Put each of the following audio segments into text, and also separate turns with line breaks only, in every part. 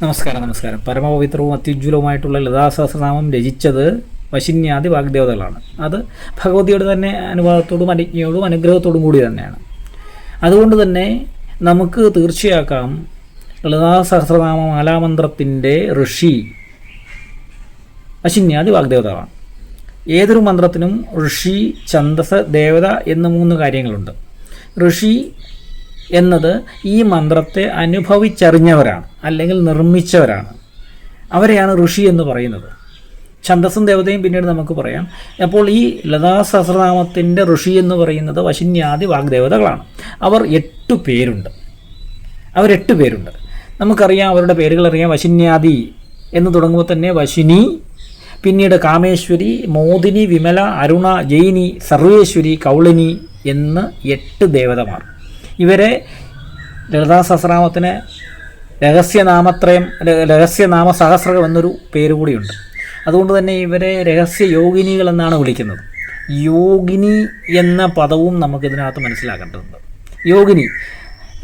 നമസ്കാരം നമസ്കാരം. പരമപവിത്രവും അത്യുജ്വലവുമായിട്ടുള്ള ലതാസഹസ്രനാമം രചിച്ചത് വശിന്യാദി വാഗ്ദേവതകളാണ്. അത് ഭഗവതിയുടെ തന്നെ അനുവാദത്തോടും അനുജ്ഞയോടും അനുഗ്രഹത്തോടും കൂടി തന്നെയാണ്. അതുകൊണ്ട് തന്നെ നമുക്ക് തീർച്ചയാക്കാം ലളിതാസഹസ്രനാമ മാലാമന്ത്രത്തിന്റെ ഋഷി വശിന്യാദി വാഗ്ദേവതകളാണ്. ഏതൊരു മന്ത്രത്തിനും ഋഷി ഛന്ദസ് ദേവത എന്ന് മൂന്ന് കാര്യങ്ങളുണ്ട്. ഋഷി എന്നത് ഈ മന്ത്രത്തെ അനുഭവിച്ചറിഞ്ഞവരാണ് അല്ലെങ്കിൽ നിർമ്മിച്ചവരാണ്. അവരെയാണ് ഋഷി എന്ന് പറയുന്നത്. ഛന്ദസ്സും ദേവതയും പിന്നീട് നമുക്ക് പറയാം. അപ്പോൾ ഈ ലതാ സഹസ്രനാമത്തിന്റെ ഋഷി എന്ന് പറയുന്നത് വശിന്യാദി വാഗ്ദേവതകളാണ്. അവർ എട്ട് പേരുണ്ട്. അവരെട്ട് പേരുണ്ട്. നമുക്കറിയാം അവരുടെ പേരുകൾ അറിയാം വശിന്യാദി എന്ന് തുടങ്ങുമ്പോൾ തന്നെ വശിനി പിന്നീട് കാമേശ്വരി മോദിനി വിമല അരുണ ജയിനി സർവേശ്വരി കൗളിനി എന്ന് എട്ട് ദേവതമാർ. ഇവരെ ലളിതാ സഹസ്രനാമത്തിന് രഹസ്യനാമത്രയം രഹസ്യനാമ സഹസ്രകം എന്നൊരു പേര് കൂടിയുണ്ട്. അതുകൊണ്ട് തന്നെ ഇവരെ രഹസ്യ യോഗിനികൾ എന്നാണ് വിളിക്കുന്നത്. യോഗിനി എന്ന പദവും നമുക്കിതിനകത്ത് മനസ്സിലാക്കേണ്ടതുണ്ട്. യോഗിനി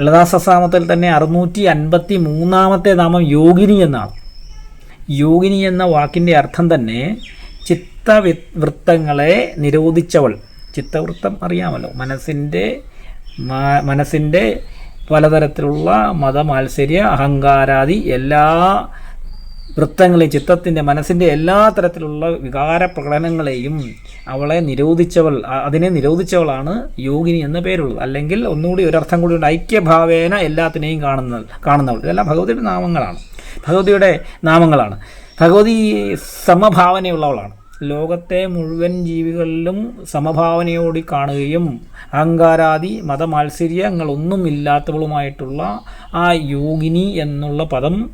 ലളിതാ സഹസ്രനാമത്തിൽ തന്നെ അറുന്നൂറ്റി അൻപത്തി മൂന്നാമത്തെ നാമം യോഗിനി എന്നാണ്. യോഗിനി എന്ന വാക്കിന്റെ അർത്ഥം തന്നെ ചിത്തവി വൃത്തങ്ങളെ നിരോധിച്ചവൾ. ചിത്തവൃത്തം അറിയാമല്ലോ. മനസ്സിന്റെ മനസ്സിന്റെ പലതരത്തിലുള്ള മതമാത്സര്യ അഹങ്കാരാദി എല്ലാ വൃത്തങ്ങളെയും ചിത്തത്തിന്റെ മനസ്സിന്റെ എല്ലാ തരത്തിലുള്ള വികാര പ്രകടനങ്ങളെയും അവളെ നിരോധിച്ചവൾ അതിനെ നിരോധിച്ചവളാണ് യോഗിനി എന്ന പേരുള്ളത്. അല്ലെങ്കിൽ ഒന്നുകൂടി ഒരർത്ഥം കൂടി ഉണ്ട്. ഐക്യഭാവേന എല്ലാത്തിനെയും കാണുന്ന കാണുന്നവൾ. ഇതെല്ലാം ഭഗവതിയുടെ നാമങ്ങളാണ്. ഭഗവതിയുടെ നാമങ്ങളാണ്. ഭഗവതി സമഭാവനയുള്ളവളാണ്. ലോകത്തെ മുഴുവൻ ജീവികളിലും സമഭാവനയോടി കാണുകയും അഹങ്കാരാദി മതമാത്സര്യങ്ങളൊന്നും ഇല്ലാത്തവളുമായിട്ടുള്ള ആ യോഗിനി എന്നുള്ള പദം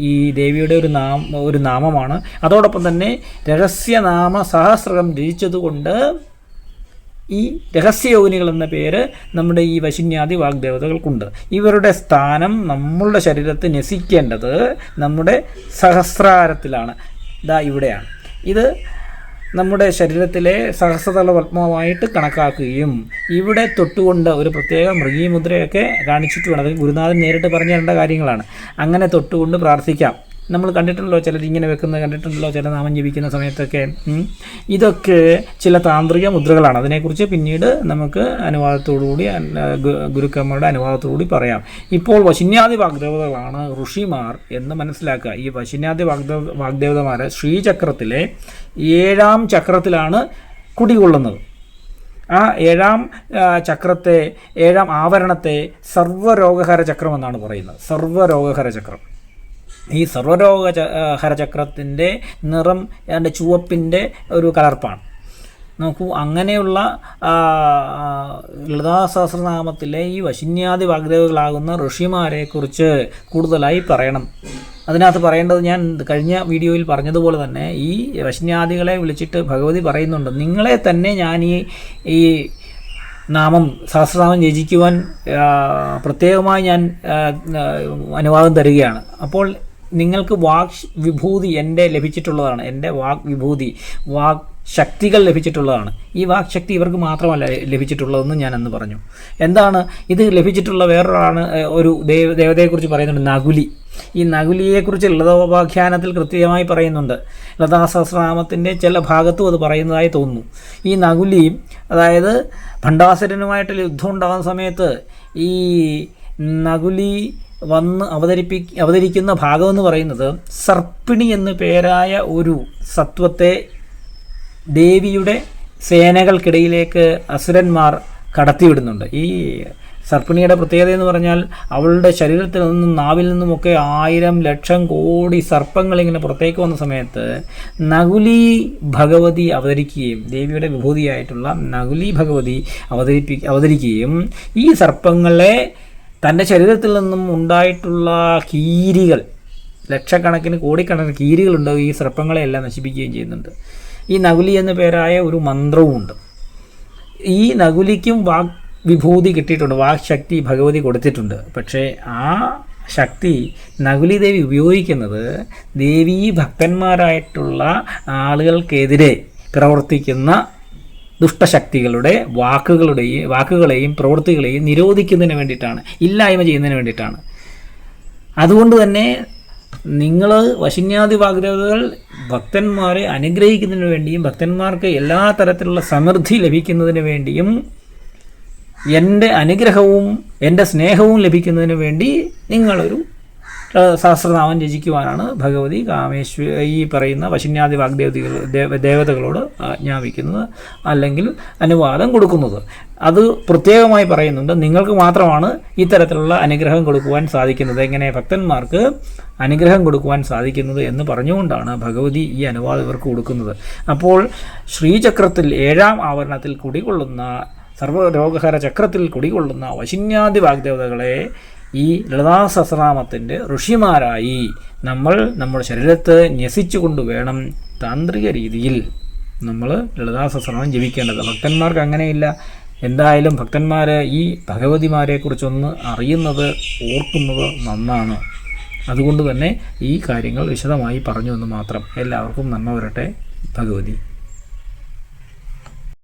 ഈ ദേവിയുടെ ഒരു നാമ ഒരു നാമമാണ്. അതോടൊപ്പം തന്നെ രഹസ്യനാമ സഹസ്രകം രചിച്ചതുകൊണ്ട് ഈ രഹസ്യയോഗിനികൾ എന്ന പേര് നമ്മുടെ ഈ വശിന്യാദി വാഗ്ദേവതകൾക്കുണ്ട്. ഇവരുടെ സ്ഥാനം നമ്മളുടെ ശരീരത്തെ നസിക്കേണ്ടത് നമ്മുടെ സഹസ്രാരത്തിലാണ്. ഇതാ ഇവിടെയാണ്. ഇത് നമ്മുടെ ശരീരത്തിലെ സഹസ്രതല പത്മമായിട്ട് കണക്കാക്കുകയും ഇവിടെ തൊട്ടുകൊണ്ട് ഒരു പ്രത്യേക മൃഗീമുദ്രയൊക്കെ കാണിച്ചിട്ട് വേണം അത് ഗുരുനാഥൻ നേരിട്ട് പറഞ്ഞു തരേണ്ട കാര്യങ്ങളാണ്. അങ്ങനെ തൊട്ടുകൊണ്ട് പ്രാർത്ഥിക്കാം. നമ്മൾ കണ്ടിട്ടുണ്ടല്ലോ ചിലർ ഇങ്ങനെ വെക്കുന്നത് കണ്ടിട്ടുണ്ടല്ലോ ചില നാമം ജപിക്കുന്ന സമയത്തൊക്കെ ഇതൊക്കെ ചില താന്ത്രിക മുദ്രകളാണ്. അതിനെക്കുറിച്ച് പിന്നീട് നമുക്ക് അനുവാദത്തോടുകൂടി ഗുരുക്കന്മാരുടെ അനുവാദത്തോടുകൂടി പറയാം. ഇപ്പോൾ വശിന്യാദി വാഗ്ദേവതകളാണ് ഋഷിമാർ എന്ന് മനസ്സിലാക്കുക. ഈ വശിന്യാദി വാഗ്ദേവ വാഗ്ദേവതമാർ ശ്രീചക്രത്തിലെ ഏഴാം ചക്രത്തിലാണ് കുടികൊള്ളുന്നത്. ആ ഏഴാം ചക്രത്തെ ഏഴാം ആവരണത്തെ സർവരോഗഹര ചക്രം എന്നാണ് പറയുന്നത്. സർവരോഗഹര ചക്രം. ഈ സർവരോഗ ഹരചക്രത്തിന്റെ നിറം അതിന്റെ ചുവപ്പിന്റെ ഒരു കലർപ്പാണ്. നോക്കൂ അങ്ങനെയുള്ള ആ, ആ, ലളിതാ സഹസ്രനാമത്തിലെ ഈ വശിന്യാദി വാഗ്ദേവകളാകുന്ന ഋഷിമാരെക്കുറിച്ച് കൂടുതലായി പറയണം. അതിനകത്ത് പറയേണ്ടത് ഞാൻ കഴിഞ്ഞ വീഡിയോയിൽ പറഞ്ഞതുപോലെ തന്നെ ഈ വശിന്യാദികളെ വിളിച്ചിട്ട് ഭഗവതി പറയുന്നുണ്ട് നിങ്ങളെ തന്നെ ഞാൻ ഈ ഈ നാമം സഹസ്രനാമം രചിക്കുവാൻ പ്രത്യേകമായി ഞാൻ അനുവാദം തരികയാണ്. അപ്പോൾ നിങ്ങൾക്ക് വാക് വിഭൂതി എന്റെ ലഭിച്ചിട്ടുള്ളതാണ്. എന്റെ വാക് വിഭൂതി വാക് ശക്തികൾ ലഭിച്ചിട്ടുള്ളതാണ്. ഈ വാക് ശക്തി ഇവർക്ക് മാത്രമല്ല ലഭിച്ചിട്ടുള്ളതെന്ന് ഞാൻ അന്ന് പറഞ്ഞു. എന്താണ്? ഇത് ലഭിച്ചിട്ടുള്ള വേറൊരാളാണ് ഒരു ദേവ ദേവതയെക്കുറിച്ച് പറയുന്നുണ്ട് നകുലി. ഈ നകുലിയെക്കുറിച്ച് ലതോപാഖ്യാനത്തിൽ കൃത്യമായി പറയുന്നുണ്ട്. ലതാ സഹസ്രനാമത്തിന്റെ ചില ഭാഗത്തും അത് പറയുന്നതായി തോന്നുന്നു. ഈ നകുലി അതായത് ഭണ്ഡാസുരനുമായിട്ട് യുദ്ധം ഉണ്ടാകുന്ന സമയത്ത് ഈ നകുലി വന്ന് അവതരിപ്പി അവതരിക്കുന്ന ഭാഗം എന്ന് പറയുന്നത് സർപ്പിണി എന്ന് പേരായ ഒരു സത്വത്തെ ദേവിയുടെ സേനകൾക്കിടയിലേക്ക് അസുരന്മാർ കടത്തിവിടുന്നുണ്ട്. ഈ സർപ്പിണിയുടെ പ്രത്യേകത എന്ന് പറഞ്ഞാൽ അവളുടെ ശരീരത്തിൽ നിന്നും നാവിൽ നിന്നുമൊക്കെ ആയിരം ലക്ഷം കോടി സർപ്പങ്ങൾ ഇങ്ങനെ പുറത്തേക്ക് വന്ന സമയത്ത് നകുലി ഭഗവതി അവതരിക്കുകയും ദേവിയുടെ വിഭൂതിയായിട്ടുള്ള നകുലി ഭഗവതി അവതരിപ്പി അവതരിക്കുകയും ഈ സർപ്പങ്ങളെ തന്റെ ശരീരത്തിൽ നിന്നും ഉണ്ടായിട്ടുള്ള കീരികൾ ലക്ഷക്കണക്കിന് കോടിക്കണക്കിന് കീരികളുണ്ടാവും ഈ സർപ്പങ്ങളെയെല്ലാം നശിപ്പിക്കുകയും ചെയ്യുന്നുണ്ട്. ഈ നകുലി എന്ന പേരായ ഒരു മന്ത്രവുമുണ്ട് ഈ നകുലിക്കും വാക് വിഭൂതി കിട്ടിയിട്ടുണ്ട് വാക് ശക്തി ഭഗവതി കൊടുത്തിട്ടുണ്ട്. പക്ഷേ ആ ശക്തി നകുലി ദേവി ഉപയോഗിക്കുന്നത് ദേവീ ഭക്തന്മാരായിട്ടുള്ള ആളുകൾക്കെതിരെ പ്രവർത്തിക്കുന്ന ദുഷ്ടശക്തികളുടെ വാക്കുകളുടെയും വാക്കുകളെയും പ്രവൃത്തികളെയും നിരോധിക്കുന്നതിന് വേണ്ടിയിട്ടാണ് ഇല്ലായ്മ ചെയ്യുന്നതിന് വേണ്ടിയിട്ടാണ്. അതുകൊണ്ട് തന്നെ നിങ്ങൾ വശിന്യാദി വാഗ്ദേവതകൾ ഭക്തന്മാരെ അനുഗ്രഹിക്കുന്നതിന് വേണ്ടിയും ഭക്തന്മാർക്ക് എല്ലാ തരത്തിലുള്ള സമൃദ്ധി ലഭിക്കുന്നതിന് വേണ്ടിയും എന്റെ അനുഗ്രഹവും എന്റെ സ്നേഹവും ലഭിക്കുന്നതിന് വേണ്ടി നിങ്ങളൊരു സഹസ്രനാമം രചിക്കുവാനാണ് ഭഗവതി കാമേശ്വ ഈ പറയുന്ന വശിന്യാദി വാഗ്ദേവതികൾ ദേവ ദേവതകളോട് ആജ്ഞാപിക്കുന്നത് അല്ലെങ്കിൽ അനുവാദം കൊടുക്കുന്നത്. അത് പ്രത്യേകമായി പറയുന്നുണ്ട്. നിങ്ങൾക്ക് മാത്രമാണ് ഇത്തരത്തിലുള്ള അനുഗ്രഹം കൊടുക്കുവാൻ സാധിക്കുന്നത്. എങ്ങനെ ഭക്തന്മാർക്ക് അനുഗ്രഹം കൊടുക്കുവാൻ സാധിക്കുന്നത് എന്ന് പറഞ്ഞുകൊണ്ടാണ് ഭഗവതി ഈ അനുവാദം ഇവർക്ക് കൊടുക്കുന്നത്. അപ്പോൾ ശ്രീചക്രത്തിൽ ഏഴാം ആവരണത്തിൽ കുടികൊള്ളുന്ന സർവരോഗഹര ചക്രത്തിൽ കുടികൊള്ളുന്ന വശിന്യാദി വാഗ്ദേവതകളെ ഈ ലളിതാ സഹസ്രനാമത്തിന്റെ ഋഷിമാരായി നമ്മൾ നമ്മുടെ ശരീരത്തെ ന്യസിച്ചുകൊണ്ട് വേണം താന്ത്രിക രീതിയിൽ നമ്മൾ ലളിതാ സഹസ്രനാമം ജപിക്കേണ്ടത്. ഭക്തന്മാർക്ക് അങ്ങനെയില്ല. എന്തായാലും ഭക്തന്മാർ ഈ ഭഗവതിമാരെക്കുറിച്ചൊന്ന് അറിയുന്നത് ഓർക്കുന്നത് നന്നാണ്. അതുകൊണ്ട് തന്നെ ഈ കാര്യങ്ങൾ വിശദമായി പറഞ്ഞു എന്ന് മാത്രം. എല്ലാവർക്കും നന്മ വരട്ടെ ഭഗവതി.